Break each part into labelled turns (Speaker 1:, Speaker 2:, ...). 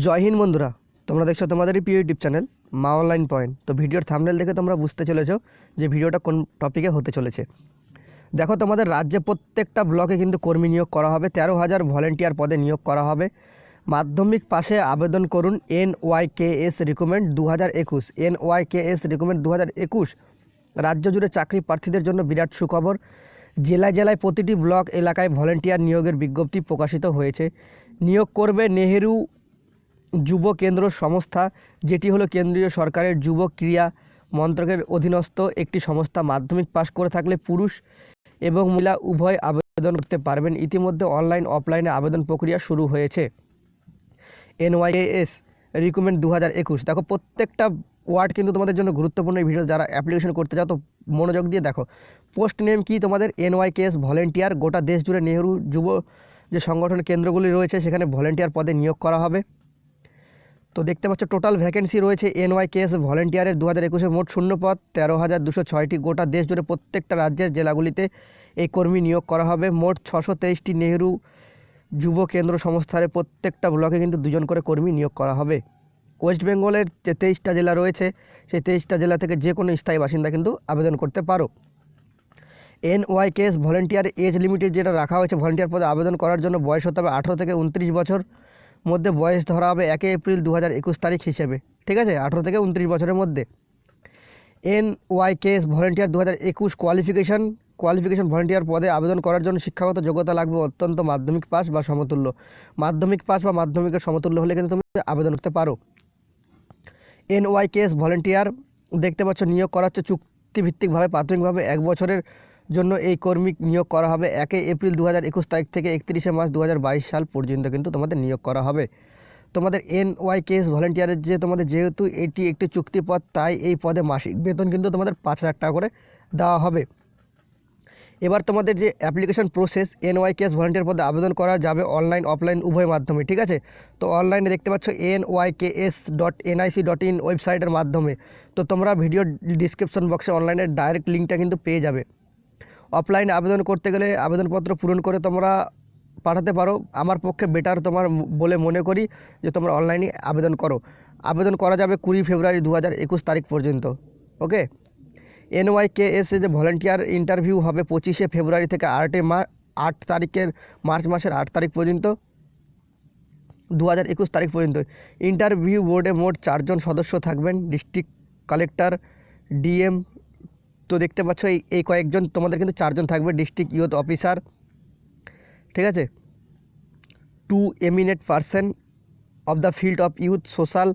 Speaker 1: জয় হিন্দ বন্ধুরা, তোমরা দেখছ তোমাদেরই প্রিয় YouTube channel Maa online point. তো ভিডিওর থামনেল দেখে তোমরা বুঝতে চলেছো যে ভিডিওটা কোন টপিকে হতে চলেছে। দেখো তোমাদের রাজ্যে প্রত্যেকটা ব্লকে কিন্তু কর্মী নিয়োগ করা হবে, তেরো হাজার ভলেন্টিয়ার পদে নিয়োগ করা হবে। মাধ্যমিক পাশে আবেদন করুন N Y K S recommend দু হাজার একুশ। N Y K S recommend দু হাজার একুশ। রাজ্য জুড়ে চাকরি প্রার্থীদের জন্য বিরাট সুখবর। জেলায় জেলায় প্রতিটি ব্লক এলাকায় ভলেন্টিয়ার নিয়োগের বিজ্ঞপ্তি প্রকাশিত হয়েছে। নিয়োগ করবে নেহেরু যুব কেন্দ্র সংস্থা, যেটি হলো কেন্দ্রীয় সরকারের যুব ক্রিয়া মন্ত্রকের অধীনস্থ একটি সংস্থা, মাধ্যমিক পাশ করে থাকলে পুরুষ এবং মহিলা উভয় আবেদন করতে পারবেন। ইতিমধ্যে অনলাইন, অফলাইনে আবেদন প্রক্রিয়া শুরু হয়েছে। এনওয়াইএস রিক্রুটমেন্ট দু হাজার একুশ। দেখো, প্রত্যেকটা ওয়ার্ড কিন্তু তোমাদের জন্য গুরুত্বপূর্ণ এই ভিডিও। যারা অ্যাপ্লিকেশন করতে চাও তো মনোযোগ দিয়ে দেখো। পোস্ট নেম কি তোমাদের? NYKS volunteer. গোটা দেশ জুড়ে নেহরু যুব যে সংগঠন কেন্দ্রগুলি রয়েছে, সেখানে ভলেন্টিয়ার পদে নিয়োগ করা হবে। তো দেখতে পাচ্ছ টোটাল ভ্যাকেন্সি রয়েছে এনওয়াইকেএস ভলেন্টিয়ারের দু হাজার একুশে মোট শূন্য পদ তেরো হাজার দুশো ছয়টি গোটা দেশ জুড়ে প্রত্যেকটা রাজ্যের জেলাগুলিতে এই কর্মী নিয়োগ করা হবে। মোট ছশো তেইশটি নেহরু যুব কেন্দ্র সংস্থার প্রত্যেকটা ব্লকে কিন্তু দুজন করে কর্মী নিয়োগ করা হবে। ওয়েস্ট বেঙ্গলের যে তেইশটা জেলা রয়েছে, সেই তেইশটা জেলা থেকে যে কোনো স্থায়ী বাসিন্দা কিন্তু আবেদন করতে পারো। এনওয়াইকেএস ভলেন্টিয়ার এজ লিমিটেড যেটা রাখা হয়েছে ভলেন্টিয়ার পদে আবেদন করার জন্য বয়স হতে হবে আঠেরো থেকে উনত্রিশ বছর। মধ্যে বয়স ধরা হবে একে এপ্রিল দু হাজার একুশ তারিখ হিসেবে, ঠিক আছে? আঠেরো থেকে উনত্রিশ বছরের মধ্যে। এন ওয়াই কেএস ভলেন্টিয়ার দু হাজার একুশ কোয়ালিফিকেশান কোয়ালিফিকেশান ভলেন্টিয়ার পদে আবেদন করার জন্য শিক্ষাগত যোগ্যতা লাগবে অত্যন্ত মাধ্যমিক পাস বা সমতুল্য। মাধ্যমিক পাস বা মাধ্যমিকের সমতুল্য হলে কিন্তু তুমি আবেদন করতে পারো। এন ওয়াই কেএস ভলেন্টিয়ার, দেখতে পাচ্ছ, নিয়োগ করা হচ্ছে চুক্তিভিত্তিকভাবে, প্রাথমিকভাবে এক বছরের জন্য এই কর্মী নিয়োগ করা হবে একে এপ্রিল দু হাজার একুশ তারিখ থেকে একত্রিশে মার্চ দু হাজার বাইশ সাল পর্যন্ত কিন্তু তোমাদের নিয়োগ করা হবে। তোমাদের এন ওয়াই কেএস ভলেন্টিয়ারের যে তোমাদের যেহেতু এটি একটি চুক্তিপদ তাই এই পদে মাসিক বেতন কিন্তু তোমাদের পাঁচ হাজার টাকা করে দেওয়া হবে। এবার তোমাদের যে অ্যাপ্লিকেশন প্রসেস এনওয়াইকেএস ভলেন্টিয়ার পদে আবেদন করা যাবে অনলাইন, অফলাইন, উভয় মাধ্যমে, ঠিক আছে? তো অনলাইনে দেখতে পাচ্ছ N S dot NIC dot in ওয়েবসাইটের মাধ্যমে। তো তোমরা ভিডিও ডিসক্রিপশন বক্সে অনলাইনের ডাইরেক্ট লিঙ্কটা কিন্তু পেয়ে যাবে। অফলাইনে আবেদন করতে গেলে আবেদনপত্র পূরণ করে তোমরা পাঠাতে পারো। আমার পক্ষে বেটার তোমার বলে মনে করি যে তোমরা অনলাইনে আবেদন করো। আবেদন করা যাবে কুড়ি ফেব্রুয়ারি দু হাজার একুশ তারিখ পর্যন্ত ওকে এনওয়াইকেএস যে ভলেন্টিয়ার ইন্টারভিউ হবে পঁচিশে ফেব্রুয়ারি থেকে আটে মা, আট তারিখের মার্চ মাসের আট তারিখ পর্যন্ত দু হাজার একুশ তারিখ পর্যন্ত। ইন্টারভিউ বোর্ডে মোট চারজন সদস্য থাকবেন ডিস্ট্রিক্ট কালেক্টর ডিএম তো দেখতে পাচ্ছ এই এই কয়েকজন, তোমাদের কিন্তু চারজন থাকবে ডিস্ট্রিক্ট ইউথ অফিসার ঠিক আছে? Two eminent person of the field of youth social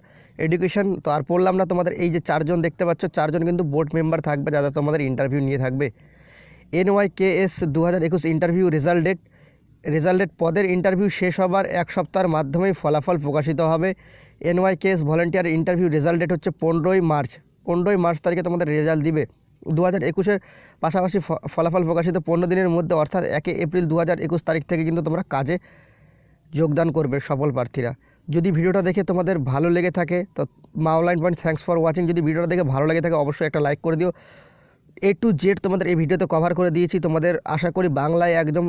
Speaker 1: education তো আর পড়লাম না তোমাদের, এই যে চারজন দেখতে পাচ্ছ, চারজন কিন্তু বোর্ড মেম্বার থাকবে, যারা তোমাদের ইন্টারভিউ নিয়ে থাকবে। এনওয়াই কে এস দু হাজার একুশ interview result date result date পদের ইন্টারভিউ শেষ হবার এক সপ্তাহের মাধ্যমেই ফলাফল প্রকাশিত হবে। NY K S volunteer interview result date হচ্ছে পনেরোই মার্চ পনেরোই মার্চ তারিখে তোমাদের রেজাল্ট দিবে। দু হাজার একুশের পাশাপাশি ফলাফল প্রকাশিত পনেরো দিনের মধ্যে, অর্থাৎ একে এপ্রিল দু হাজার একুশ তারিখ থেকে কিন্তু তোমরা কাজে যোগদান করবে সফল প্রার্থীরা। যদি ভিডিওটা দেখে তোমাদের ভালো লেগে থাকে, তো Maa online point, thanks for watching. যদি ভিডিওটা দেখে ভালো লেগে থাকে, অবশ্যই একটা লাইক করে দিও। এ টু জেড তোমাদের এই ভিডিওতে কভার করে দিয়েছি। তোমাদের আশা করি বাংলায় একদম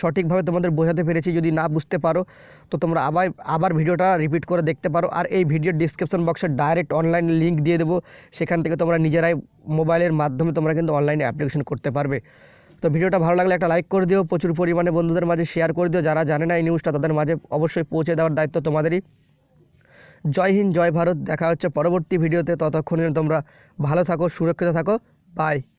Speaker 1: সঠিকভাবে তোমাদের বোঝাতে পেরেছি। যদি না বুঝতে পারো, তো তোমরা আবার আবার ভিডিওটা রিপিট করে দেখতে পারো। আর এই ভিডিওর ডিসক্রিপশন বক্সে ডাইরেক্ট অনলাইন লিঙ্ক দিয়ে দেবো। সেখান থেকে তোমরা নিজেরাই মোবাইলের মাধ্যমে তোমরা কিন্তু অনলাইনে অ্যাপ্লিকেশন করতে পারবে। তো ভিডিওটা ভালো লাগলে একটা লাইক করে দিও। প্রচুর পরিমাণে বন্ধুদের মাঝে শেয়ার করে দিও। যারা জানে না এই নিউজটা তাদের মাঝে অবশ্যই পৌঁছে দেওয়ার দায়িত্ব তোমাদেরই। জয় হিন্দ, জয় ভারত। দেখা হচ্ছে পরবর্তী ভিডিওতে ততক্ষণে তোমরা ভালো থাকো, সুরক্ষিত থাকো। বাই